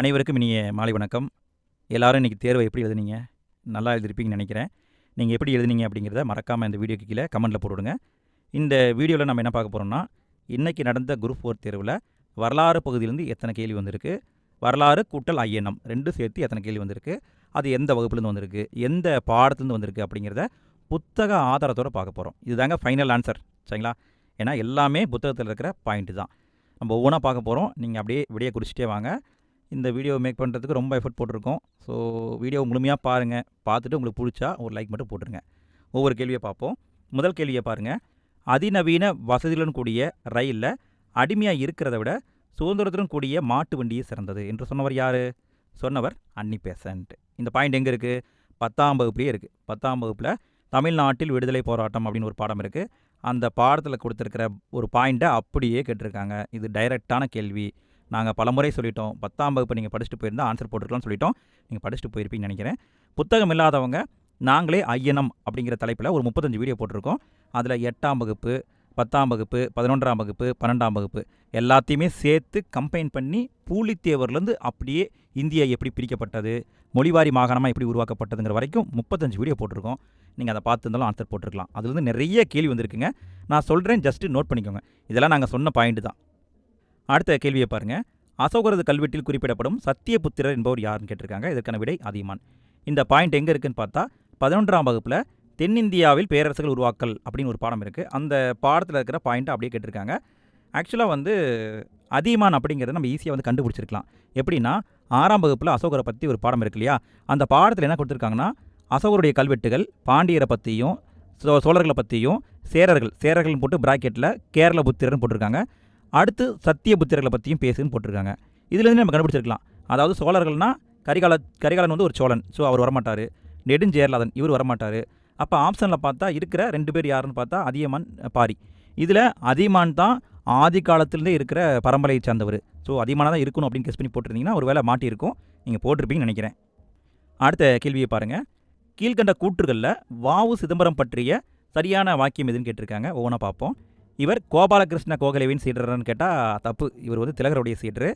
அனைவருக்கும் இனிய மாலை வணக்கம். எல்லாரும் இன்றைக்கி தேர்வை எப்படி எழுதுனீங்க? நல்லா எழுதிருப்பீங்கன்னு நினைக்கிறேன். நீங்கள் எப்படி எழுதுனீங்க அப்படிங்கிறத மறக்காமல் இந்த வீடியோக்கு கீழே கமெண்ட்டில் போட்டுவிடுங்க இந்த வீடியோவில் நம்ம என்ன பார்க்க போகிறோம்னா இன்றைக்கி நடந்த குரூப் ஃபோர் தேர்வில் வரலாறு பகுதியிலேருந்து எத்தனை கேள்வி வந்திருக்கு? வரலாறு கூட்டல் ஐஎன்எம் ரெண்டும் சேர்த்து எத்தனை கேள்வி வந்திருக்கு? அது எந்த வகுப்புலேருந்து வந்திருக்கு? எந்த பாடத்துலேருந்து வந்திருக்கு அப்படிங்கிறத புத்தக ஆதாரத்தோடு பார்க்க போகிறோம் இதுதாங்க ஃபைனல் ஆன்சர் சரிங்களா? ஏன்னா எல்லாமே புத்தகத்தில் இருக்கிற பாயிண்ட்டு தான். நம்ம ஒவ்வொன்றா பார்க்க போகிறோம் நீங்கள் அப்படியே விடையை குறிச்சிட்டே வாங்க. இந்த வீடியோ மேக் பண்ணுறதுக்கு ரொம்ப எஃபர்ட் போட்டிருக்கோம். ஸோ வீடியோ முழுமையாக பாருங்கள் பார்த்துட்டு உங்களுக்கு பிடிச்சா ஒரு லைக் மட்டும் போட்டுருங்க. ஒவ்வொரு கேள்வியை பார்ப்போம். முதல் கேள்வியை பாருங்கள் அதிநவீன வசதிகளுடன் கூடிய ரயிலில் அடிமையாக இருக்கிறத விட சுதந்திரத்துடன் கூடிய மாட்டு வண்டியே சிறந்தது என்று சொன்னவர் யார்? சொன்னவர் அன்னி பேசன்ட் இந்த பாயிண்ட் எங்கே இருக்குது பத்தாம் வகுப்புலேயே இருக்குது பத்தாம் வகுப்பில் தமிழ்நாட்டில் விடுதலை போராட்டம் அப்படின்னு ஒரு பாடம் இருக்குது அந்த பாடத்தில் கொடுத்துருக்கிற ஒரு பாயிண்ட்டை அப்படியே கேட்டிருக்காங்க. இது டைரெக்டான கேள்வி. நாங்கள் பலமுறை சொல்லிட்டோம். பத்தாம் வகுப்பு நீங்கள் படிச்சுட்டு போயிருந்தால் ஆன்சர் போட்டிருக்கலாம்னு சொல்லிட்டோம். நீங்கள் படிச்சுட்டு போயிருப்பீங்கன்னு நினைக்கிறேன். புத்தகம் இல்லாதவங்க நாங்களே ஐயனம் அப்படிங்கிற தலைப்பில் ஒரு முப்பத்தஞ்சு வீடியோ போட்டிருக்கோம். அதில் எட்டாம் வகுப்பு பத்தாம் வகுப்பு பதினொன்றாம் வகுப்பு பன்னெண்டாம் வகுப்பு எல்லாத்தையுமே சேர்த்து கம்பைன் பண்ணி பூலித்தேவர்லேருந்து அப்படியே இந்தியா எப்படி பிரிக்கப்பட்டது மொழிவாரி மாகாணமாக எப்படி உருவாக்கப்பட்டதுங்கிற வரைக்கும் முப்பத்தஞ்சு வீடியோ போட்டிருக்கோம். நீங்கள் அதை பார்த்துருந்தாலும் ஆன்சர் போட்டிருக்கலாம். அதுலேருந்து நிறைய கேள்வி வந்திருக்குங்க. நான் சொல்கிறேன் ஜஸ்ட்டு நோட் பண்ணிக்கோங்க. இதெல்லாம் நாங்கள் சொன்ன பாயிண்ட் தான். அடுத்த கேள்வியை பாருங்கள் அசோகரது கல்வெட்டில் குறிப்பிடப்படும் சத்தியபுத்திரர் என்பவர் யாருன்னு கேட்டிருக்காங்க. இதற்கான விடை அதியமான் இந்த பாயிண்ட் எங்கே இருக்குன்னு பார்த்தா பதினொன்றாம் வகுப்பில் தென்னிந்தியாவில் பேரரசுகள் உருவாக்கல் அப்படின்னு ஒரு பாடம் இருக்குது அந்த பாடத்தில் இருக்கிற பாயிண்ட்டை அப்படியே கேட்டிருக்காங்க. ஆக்சுவலாக வந்து அதியமான் அப்படிங்கிறத நம்ம ஈஸியாக வந்து கண்டுபிடிச்சிருக்கலாம். எப்படின்னா ஆறாம் வகுப்பில் அசோகரை பற்றி ஒரு பாடம் இருக்கு இல்லையா? அந்த பாடத்தில் என்ன கொடுத்துருக்காங்கன்னா அசோகருடைய கல்வெட்டுகள் பாண்டியரை பற்றியும் சோ சோழர்களை பற்றியும் சேரர்கள் சேரர்கள்னு போட்டு பிராக்கெட்டில் கேரள புத்திரர்னு போட்டிருக்காங்க. அடுத்து சத்தியபுத்திரர்களை பற்றியும் பேசுன்னு போட்டிருக்காங்க. இதுலேருந்து நம்ம கண்டுபிடிச்சிருக்கலாம். அதாவது சோழர்கள்னா கரிகால கரிகாலன் வந்து ஒரு சோழன். ஸோ அவர் வரமாட்டார். நெடுஞ்சேர்லாதன் இவர் வரமாட்டார். அப்போ ஆப்ஷனில் பார்த்தா இருக்கிற ரெண்டு பேர் யாருன்னு பார்த்தா அதியமான் பாரி. இதில் அதியமான் தான் ஆதி காலத்திலேருந்தே இருக்கிற பரம்பரையை சார்ந்தவர். ஸோ அதிகமான தான் இருக்கணும் அப்படின்னு கெஸ் பண்ணி போட்டிருந்தீங்கன்னா ஒரு வேலை மாட்டியிருக்கும். நீங்கள் போட்டிருப்பீங்கன்னு நினைக்கிறேன். அடுத்த கேள்வியை பாருங்கள் கீழ்கண்ட கூற்றுகளில் வாவு சிதம்பரம் பற்றிய சரியான வாக்கியம் எதுன்னு கேட்டிருக்காங்க. ஒவ்வொன்றா பார்ப்போம். இவர் கோபாலகிருஷ்ண கோகலேவின் சீடர்னு கேட்டால் தப்பு. இவர் வந்து திலகருடைய சீடர்.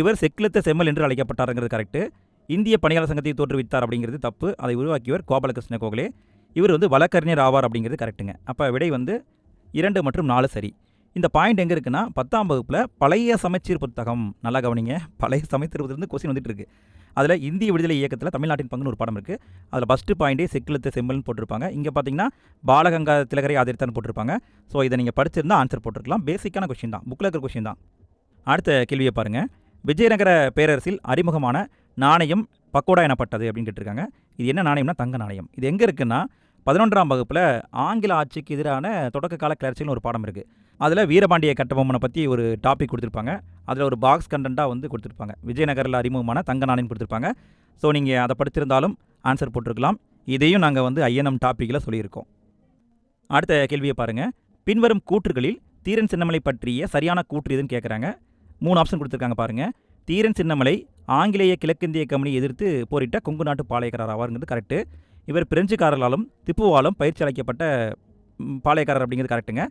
இவர் செக்கிலத்த செம்மல் என்று அழைக்கப்பட்டாருங்கிறது கரெக்டு இந்திய பணியாளர் சங்கத்தை தோற்றுவித்தார் அப்படிங்கிறது தப்பு. அதை உருவாக்கியவர் கோபாலகிருஷ்ண கோகலே. இவர் வந்து வழக்கறிஞர் ஆவார் அப்படிங்கிறது கரெக்டுங்க அப்போ விடை வந்து இரண்டு மற்றும் நாலு சரி. இந்த பாயிண்ட் எங்கே இருக்குன்னா பத்தாம் வகுப்பில் பழைய சமச்சீர் புத்தகம். நல்லா கவனிங்க. பழைய சமைத்திருப்பதுலேருந்து கொஸ்டின் வந்துட்டு இருக்குது அதில் இந்திய விடுதலை இயக்கத்தில் தமிழ்நாட்டின் பங்குன்னு ஒரு படம் இருக்குது அதில் ஃபஸ்ட்டு பாயிண்டே செக்கிலத்த செம்மல்னு போட்டிருப்பாங்க. இங்கே பார்த்தீங்கன்னா பாலகங்கா திலகரை ஆதரித்தான்னு போட்டிருப்பாங்க. ஸோ இதை நீங்கள் படிச்சிருந்தால் ஆன்சர் போட்டிருக்கலாம். பேசிக்கான கொஷின் தான். புக்கில் இருக்கிற கொஷின் தான். அடுத்த கேள்வியை பாருங்கள் விஜயநகர பேரரசில் அறிமுகமான நாணயம் பக்கோடா எனப்பட்டது அப்படின்னு கேட்டிருக்காங்க. இது என்ன நாணயம்னா தங்க நாணயம். இது எங்கே இருக்குன்னா பதினொன்றாம் வகுப்பில் ஆங்கில ஆட்சிக்கு எதிரான தொடக்க கால கிளர்ச்சின்னு ஒரு பாடம் இருக்குது அதில் வீரபாண்டிய கட்டபொம்மனை பற்றி ஒரு டாபிக் கொடுத்துருப்பாங்க. அதில் ஒரு பாக்ஸ் கண்டென்ட்டாக வந்து கொடுத்துருப்பாங்க. விஜயநகரில் அறிமுகமான தங்க நாணயம் கொடுத்துருப்பாங்க. ஸோ நீங்கள் அதை படித்திருந்தாலும் ஆன்சர் போட்டிருக்கலாம். இதையும் நாங்கள் வந்து ஐஎன்எம் டாப்பிக்கில் சொல்லியிருக்கோம். அடுத்த கேள்வியை பாருங்கள் பின்வரும் கூற்றுகளில் தீரன் சின்னமலை பற்றிய சரியான கூற்று எதுன்னு கேட்குறாங்க மூணு ஆப்ஷன் கொடுத்துருக்காங்க பாருங்கள் தீரன் சின்னமலை ஆங்கிலேய கிழக்கிந்திய கம்பெனியை எதிர்த்து போரிட்ட கொங்கு நாட்டு பாளையக்காரர் ஆவாருங்கிறது கரெக்டு இவர் பிரெஞ்சுக்காரர்களாலும் திப்புவாலும் பயிற்சி அளிக்கப்பட்ட பாளையக்காரர் அப்படிங்கிறது கரெக்டுங்க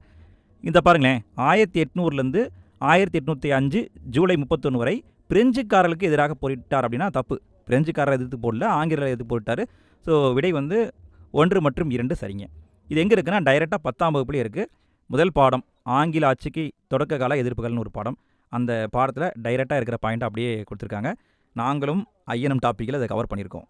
இந்த பாருங்களேன் ஆயிரத்தி எட்நூறுலேருந்து ஆயிரத்தி எட்நூற்றி அஞ்சு ஜூலை முப்பத்தொன்று வரை பிரெஞ்சுக்காரர்களுக்கு எதிராக போரிட்டார் அப்படின்னா தப்பு. பிரெஞ்சுக்காரர் எதிர்த்து போடல ஆங்கிலேயரை எதிர்த்து போட்டார் ஸோ விடை வந்து ஒன்று மற்றும் இரண்டு சரிங்க. இது எங்கே இருக்குன்னா டைரெக்டாக பத்தாம் வகுப்புலேயே இருக்குது முதல் பாடம் ஆங்கில ஆட்சிக்கு தொடக்க கால எதிர்ப்புகள்னு ஒரு பாடம். அந்த பாடத்தில் டைரெக்டாக இருக்கிற பாயிண்ட் அப்படியே கொடுத்துருக்காங்க. நாங்களும் ஐஎன்எம் டாப்பிக்கில் அதை கவர் பண்ணியிருக்கோம்.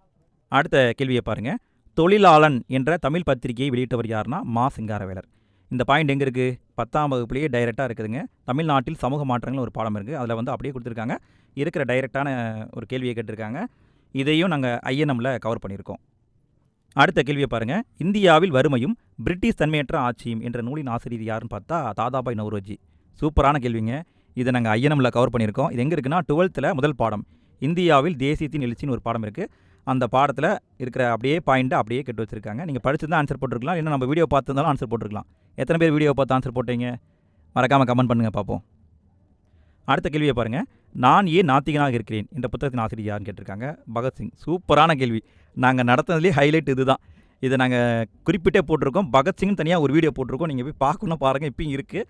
அடுத்த கேள்வியை பாருங்கள் தொழிலாளன் என்ற தமிழ் பத்திரிகையை வெளியிட்டவர் யாருன்னா மா சிங்காரவேலர். இந்த பாயிண்ட் எங்கே இருக்குது பத்தாம் வகுப்புலேயே டைரெக்டாக இருக்குதுங்க. தமிழ்நாட்டில் சமூக மாற்றங்கள் ஒரு பாடம் இருக்குது அதில் வந்து அப்படியே கொடுத்துருக்காங்க. இருக்கிற டைரெக்டான ஒரு கேள்வியை கேட்டிருக்காங்க. இதையும் நாங்கள் ஐஎன்எம்மில் கவர் பண்ணியிருக்கோம். அடுத்த கேள்வியை பாருங்கள் இந்தியாவில் வறுமையும் பிரிட்டிஷ் தன்மையற்ற ஆட்சியும் என்ற நூலின் ஆசிரியர் யாருன்னு பார்த்தா தாதாபாய் நவ்ரோஜி. சூப்பரான கேள்விங்க. இதை நாங்கள் ஐஎன்எம்மில் கவர் பண்ணியிருக்கோம். இது எங்கே இருக்குன்னா டுவெல்த்தில் முதல் பாடம். இந்தியாவில் தேசியத்தின் எழுச்சின்னு ஒரு பாடம் இருக்குது அந்த பாடத்தில் இருக்கிற அப்படியே பாயிண்ட்டை அப்படியே கெட்டு வச்சிருக்காங்க. நீங்கள் படிச்சிருந்தா ஆன்சர் போட்டிருக்கலாம். இல்லை நம்ம வீடியோ பார்த்துருந்தாலும் ஆன்சர் போட்டிருக்கலாம். எத்தனை பேர் வீடியோ பார்த்து ஆன்சர் போட்டீங்க? மறக்காமல் கமெண்ட் பண்ணுங்கள் பார்ப்போம். அடுத்த கேள்வியை பாருங்கள் நான் ஏன் நாத்திகனாக இருக்கிறேன்? இந்த புத்தகத்தின் ஆசிரியர் யாருன்னு கேட்டிருக்காங்க? பகத்சிங் சூப்பரான கேள்வி. நாங்கள் நடத்துனதுலேயே ஹைலைட் இதுதான். இதை நாங்கள் குறிப்பிட்டே போட்டிருக்கோம். பகத்சிங்னு தனியாக ஒரு வீடியோ போட்டிருக்கோம். நீங்கள் போய் பார்க்கணும் பாருங்கள் இப்பயும் இருக்குது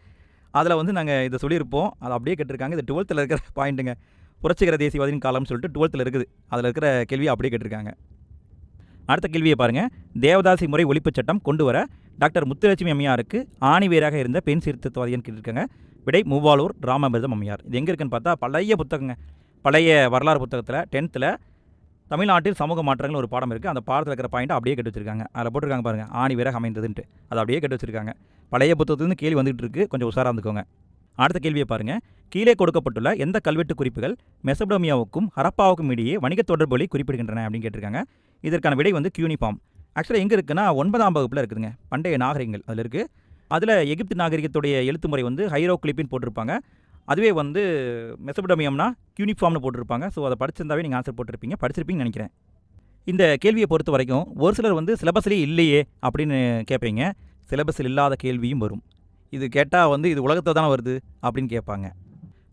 அதில் வந்து நாங்கள் இதை சொல்லியிருப்போம். அதை அப்படியே கேட்டிருக்காங்க. இது டுவெல்த்தில் இருக்கிற பாயிண்ட்டுங்க புரட்சிகர தேசியவாதின் காலம்னு சொல்லிட்டு டுவெல்த்தில் இருக்குது. அதில் இருக்கிற கேள்வியை அப்படியே கேட்டிருக்காங்க. அடுத்த கேள்வியை பாருங்கள் தேவதாசி முறை ஒழிப்புச் சட்டம் கொண்டு வர டாக்டர் முத்துலட்சுமி அம்மையாருக்கு ஆணிவேராக இருந்த பெண் சீர்திருத்தவாதின்னு கேட்டிருக்காங்க விடை மூவாலூர் ராமாமிர்தம் அம்மையார். இது எங்கே இருக்குன்னு பார்த்தா பழைய புத்தகங்க. பழைய வரலாறு புத்தகத்தில் டென்த்தில் தமிழ்நாட்டில் சமூக மாற்றங்கள் ஒரு பாடம் இருக்குது அந்த பாடத்தில் இருக்கிற பாயிண்ட் அப்படியே கெட்டு வச்சிருக்காங்க அதில் போட்டிருக்காங்க பாருங்கள் ஆணி வீராக அமைந்ததுன்ட்டு. அதை அப்படியே கெட்டு வச்சிருக்காங்க பழைய புத்தகத்துலேருந்து கேள்வி வந்துகிட்டு இருக்கு. கொஞ்சம் உஷாராக இருந்துக்கோங்க. அடுத்த கேள்வியை பாருங்கள் கீழே கொடுக்கப்பட்டுள்ள எந்த கல்வெட்டு குறிப்புகள் மெசபடோமியாவுக்கும் ஹரப்பாவுக்கும் இடையே வணிக தொடர்புகளை குறிப்பிடுகின்றன அப்படின்னு கேட்டிருக்காங்க. இதற்கான விடை வந்து கியூனிஃபார்ம் ஆக்சுவலாக எங்கே இருக்குன்னா ஒன்பதாம் வகுப்பில் இருக்குதுங்க. பண்டைய நாகரிகங்கள் அதில் இருக்குது அதில் எகிப்து நாகரிகத்துடைய எழுத்து முறை வந்து ஹைரோக்ளிப்பின்னு போட்டிருப்பாங்க. அதுவே வந்து மெசபடோமியம்னா யூனிஃபார்ம்னு போட்டிருப்பாங்க. ஸோ அதை படிச்சிருந்தாவே நீங்கள் ஆன்சர் போட்டிருப்பீங்க. படிச்சிருப்பீங்கன்னு நினைக்கிறேன். இந்த கேள்வியை பொறுத்த வரைக்கும் ஒரு சிலர் வந்து சிலபஸ்லேயே இல்லையே அப்படின்னு கேட்பீங்க சிலபஸில் இல்லாத கேள்வியும் வரும். இது கேட்டால் வந்து இது உலகத்தை தானே வருது அப்படின்னு கேட்பாங்க.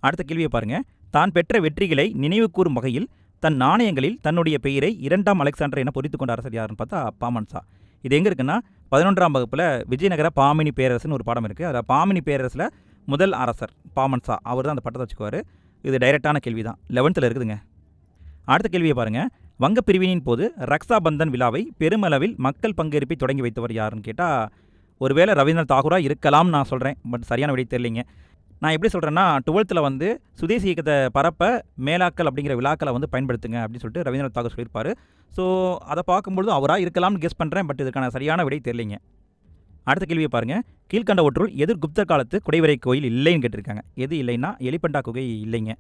அடுத்த கேள்வியை பாருங்கள் தான் பெற்ற வெற்றிகளை நினைவு கூறும் வகையில் தன் நாணயங்களில் தன்னுடைய பெயரை இரண்டாம் அலெக்சாண்டர் என பொறித்து கொண்ட அரசர் யாருன்னு பார்த்தா பாமன்சா. இது எங்கே இருக்குன்னா பதினொன்றாம் வகுப்பில் விஜயநகர பாமினி பேரரசுன்னு ஒரு பாடம் இருக்குது அதில் பாமினி பேரரசில் முதல் அரசர் பாமன்சா. அவர் தான் அந்த பட்டத்தை வச்சுக்குவார். இது டைரெக்டான கேள்வி தான் லெவன்த்தில் இருக்குதுங்க. அடுத்த கேள்வியை பாருங்கள் வங்கப் பிரிவினின் போது ரக்ஷா பந்தன் விழாவை பெருமளவில் மக்கள் பங்கேற்பை தொடங்கி வைத்தவர் யாருன்னு கேட்டால் ஒருவேளை ரவீந்திரநாத் தாகூராக இருக்கலாம்னு நான் சொல்கிறேன் பட் சரியான விடை தெரியலிங்க. நான் எப்படி சொல்கிறேன்னா டுவெல்த்தில் வந்து சுதேசி இயக்கத்தை பரப்ப மேலாக்கள் அப்படிங்கிற விழாக்களை வந்து பயன்படுத்துங்க அப்படின்னு சொல்லிட்டு ரவீந்திரநாத் தாகூர் சொல்லியிருப்பார். ஸோ அதை பார்க்கும்பொழுது அவராக இருக்கலாம்னு கெஸ் பண்ணுறேன் பட் இதுக்கான சரியான விடை தெரியலிங்க. அடுத்த கேள்வியை பாருங்கள் கீழ்கண்டவற்றுள் எதிர் குப்தர் காலத்து குடைவரை கோயில் இல்லைன்னு கேட்டிருக்காங்க. எது இல்லைன்னா எலிபண்டா குகை இல்லைங்க.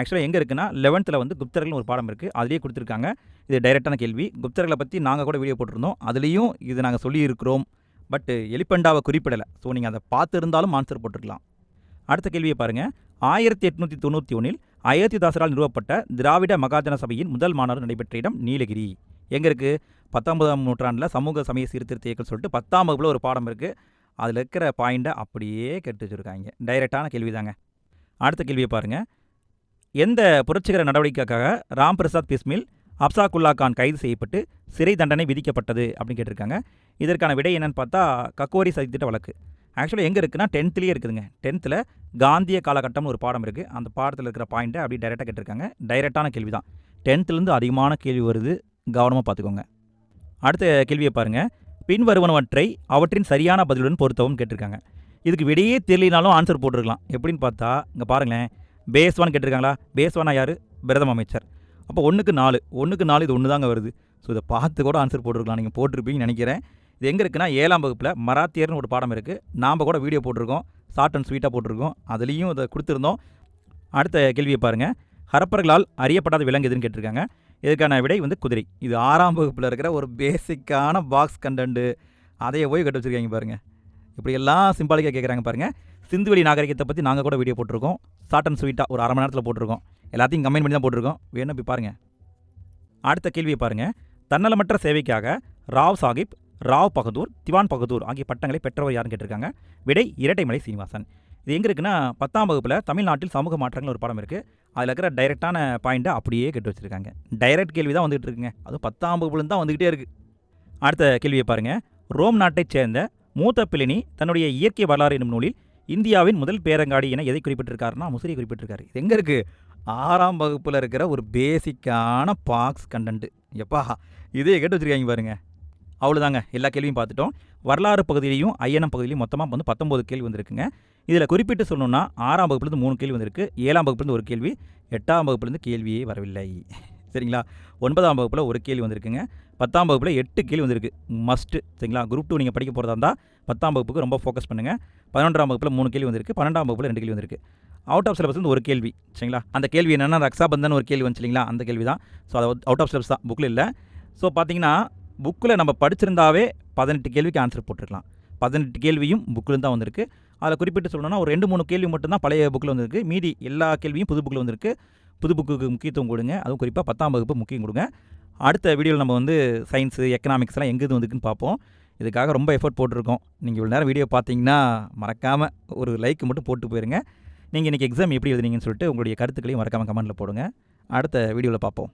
ஆக்சுவலாக எங்கே இருக்குன்னா லெவன்த்தில் வந்து குப்தர்கள்னு ஒரு பாடம் இருக்குது அதுலேயே கொடுத்துருக்காங்க. இது டைரெக்டான கேள்வி. குப்தர்களை பற்றி நாங்கள் கூட வீடியோ போட்டிருந்தோம். அதுலேயும் இது நாங்கள் சொல்லியிருக்கிறோம். பட் எலிபெண்டாவை குறிப்பிடலை. ஸோ நீங்கள் அதை பார்த்துருந்தாலும் ஆன்சர் போட்டிருக்கலாம். அடுத்த கேள்வியை பாருங்கள் ஆயிரத்தி எட்நூற்றி தொண்ணூற்றி ஒன்றில் அயோத்திதாசரால் நிறுவப்பட்ட திராவிட மகாஜன சபையின் முதல் மாநாடு நடைபெற்ற இடம் நீலகிரி. எங்கே இருக்குது பத்தொன்பதாம் நூற்றாண்டில் சமூக சமய சீர்திருத்த இயக்கம் சொல்லிட்டு பத்தாம் வகுப்பில் ஒரு பாடம் இருக்குது அதில் இருக்கிற பாயிண்ட்டை அப்படியே கெட்டு வச்சுருக்காங்க. டைரெக்டான கேள்வி தாங்க அடுத்த கேள்வியை பாருங்கள் எந்த புரட்சிகர நடவடிக்கைக்காக ராம் பிரசாத் பிஸ்மில் அப்சாக்குல்லா கான் கைது செய்யப்பட்டு சிறை தண்டனை விதிக்கப்பட்டது அப்படின்னு கேட்டிருக்காங்க. இதற்கான விடை என்னென்னு பார்த்தா கக்கோரி சதித்திட்ட வழக்கு. ஆக்சுவலாக எங்கே இருக்குன்னா டென்த்துலேயே இருக்குதுங்க. டென்த்தில் காந்திய காலகட்டம்னு ஒரு பாடம் இருக்குது அந்த பாடத்தில் இருக்கிற பாயிண்ட்டை அப்படி டைரெக்டாக கேட்டிருக்காங்க. டைரெக்டான கேள்வி தான். டென்த்துலேருந்து அதிகமான கேள்வி வருது. கவனமாக பார்த்துக்கோங்க. அடுத்த கேள்வியை பாருங்கள் பின்வருவனவற்றை அவற்றின் சரியான பதிலுடன் பொருத்தவும் கேட்டிருக்காங்க. இதுக்கு விடையே தெரியலனாலும் ஆன்சர் போட்டிருக்கலாம். எப்படின்னு பார்த்தா இங்கே பாருங்களேன். பேஸ்வான் கேட்டிருக்காங்களா? பேஸ்வானா யார்? பிரதம அமைச்சர். அப்போ ஒன்றுக்கு நாலு ஒன்றுக்கு நாலு இது ஒன்று தாங்க வருது. ஸோ இதை பார்த்து கூட ஆன்சர் போட்டிருக்கலாம். நீங்கள் போட்டிருப்பீங்கன்னு நினைக்கிறேன். இது எங்கே இருக்குன்னா ஏழாம் வகுப்பில் மராத்தியர்னு ஒரு பாடம் இருக்குது நாம் கூட வீடியோ போட்டிருக்கோம். ஷார்ட் அண்ட் ஸ்வீட்டாக போட்டிருக்கோம். அதுலேயும் இதை கொடுத்துருந்தோம். அடுத்த கேள்வியை பாருங்கள் ஹரப்பர்களால் அறியப்படாத விலங்கு எதுன்னு கேட்டிருக்காங்க. இதுக்கான விடை வந்து குதிரை. இது ஆறாம் வகுப்பில் இருக்கிற ஒரு பேசிக்கான பாக்ஸ் கண்டென்ட்டு அதையே போய் கட்டு வச்சுருக்காங்க பாருங்கள் இப்படியெல்லாம் சிம்பாலிக்காக கேட்குறாங்க பாருங்கள் சிந்துவெளி நாகரிகத்தை பற்றி நாங்கள் கூட வீடியோ போட்டிருக்கோம். ஷார்ட் அண்ட் ஸ்வீட்டாக ஒரு அரை மணி நேரத்தில் போட்டிருக்கோம். எல்லாத்தையும் கம்பைன் பண்ணி தான் போட்டிருக்கோம். வேணும் போய் பாருங்கள் அடுத்த கேள்வியை பாருங்கள் தன்னலமற்ற சேவைக்காக ராவ் சாஹிப் ராவ் பகதூர் திவான் பகதூர் ஆகிய பட்டங்களை பெற்றவர் யாருன்னு கேட்டிருக்காங்க? விடை இரட்டைமலை சீனிவாசன். இது எங்கே இருக்குன்னா பத்தாம் வகுப்பில் தமிழ்நாட்டில் சமூக மாற்றங்கள் ஒரு படம் இருக்குது அதில் இருக்கிற டைரெக்டான பாயிண்ட்டை அப்படியே கெட்டு வச்சுருக்காங்க. டைரக்ட் கேள்வி தான் வந்துகிட்டு இருக்குங்க. அதுவும் பத்தாம் வகுப்புலேருந்து தான் வந்துக்கிட்டே இருக்குது அடுத்த கேள்வியை பாருங்கள் ரோம் நாட்டைச் சேர்ந்த மூத்த பிளினி தன்னுடைய இயற்கை வரலாறு என்னும் நூலில் இந்தியாவின் முதல் பேரங்காடி என எதை குறிப்பிட்டிருக்காருன்னா முசிறி குறிப்பிட்டிருக்காரு. இது எங்கே இருக்குது ஆறாம் வகுப்பில் இருக்கிற ஒரு பேசிக்கான பாக்ஸ் கண்டென்ட்டு எப்பா இதே கேட்டு வச்சுருக்காங்க பாருங்கள் அவ்வளோதாங்க எல்லா கேள்வியும் பார்த்துட்டோம். வரலாறு பகுதியிலையும் ஐயனம் பகுதியிலையும் மொத்தமாக வந்து பத்தொம்போது கேள்வி வந்திருக்குங்க. இதில் குறிப்பிட்டு சொல்லணும்னா ஆறாம் வகுப்புலேருந்து மூணு கேள்வி வந்திருக்கு. ஏழாம் வகுப்புலேருந்து ஒரு கேள்வி எட்டாம் வகுப்புலேருந்து கேள்வியே வரவில்லை. சரிங்களா? ஒன்பதாம் வகுப்பில் ஒரு கேள்வி வந்திருக்குங்க. பத்தாம் வகுப்பில் எட்டு கேள்வி வந்திருக்கு. மஸ்ட்டு சரிங்களா? குரூப் டூ நீங்கள் படிக்க போகிறதா இருந்தால் பத்தாம் வகுப்புக்கு ரொம்ப ஃபோக்கஸ் பண்ணுங்கள் பதினொன்றாம் வகுப்பில் மூணு கேள்வி வந்திருக்கு பன்னெண்டாம் வகுப்பில் ரெண்டு கேள்வி வந்திருக்கு. அவுட் ஆஃப் சிலபஸ் வந்து ஒரு கேள்வி சரிங்களா? அந்த கேள்வி என்னென்னா ரக்ஷாபந்தன் ஒரு கேள்வி வந்து இல்லைங்களா? அந்த கேள்வி தான் ஸோ அது அவுட் ஆஃப் சிலபஸ் தான் புக்கில் இல்லை. ஸோ பார்த்தீங்கன்னா புக்கில் நம்ம படிச்சிருந்தாவே பதினெட்டு கேள்விக்கு ஆன்சர் போட்டிருக்கலாம். பதினெட்டு கேள்வியும் புக்கில் தான் வந்திருக்கு. அதில் குறிப்பிட்டு சொல்லணும்னா ஒரு ரெண்டு மூணு கேள்வி மட்டும்தான் பழைய புக்கில் வந்திருக்கு. மீதி எல்லா கேள்வியும் புது புக்கில் வந்திருக்கு. புது புக்குக்கு முக்கியத்துவம் கொடுங்க. அதுவும் குறிப்பாக பத்தாம் வகுப்பு முக்கியம் கொடுங்க. அடுத்த வீடியோவில் நம்ம வந்து சயின்ஸு எக்கனாமிக்ஸ்லாம் எங்கே இது வந்துக்குன்னு பார்ப்போம். இதுக்காக ரொம்ப எஃபர்ட் போட்டிருக்கோம். நீங்கள் இவ்வளோ நேரம் வீடியோ பார்த்தீங்கன்னா மறக்காமல் ஒரு லைக் மட்டும் போட்டு போயிருங்க. நீங்கள் இன்றைக்கி எக்ஸாம் எப்படி எழுதுனீங்கன்னு சொல்லிட்டு உங்களுடைய கருத்துக்களையும் மறக்காமல் கமெண்ட்டில் போடுங்க. அடுத்த வீடியோவில் பார்ப்போம்.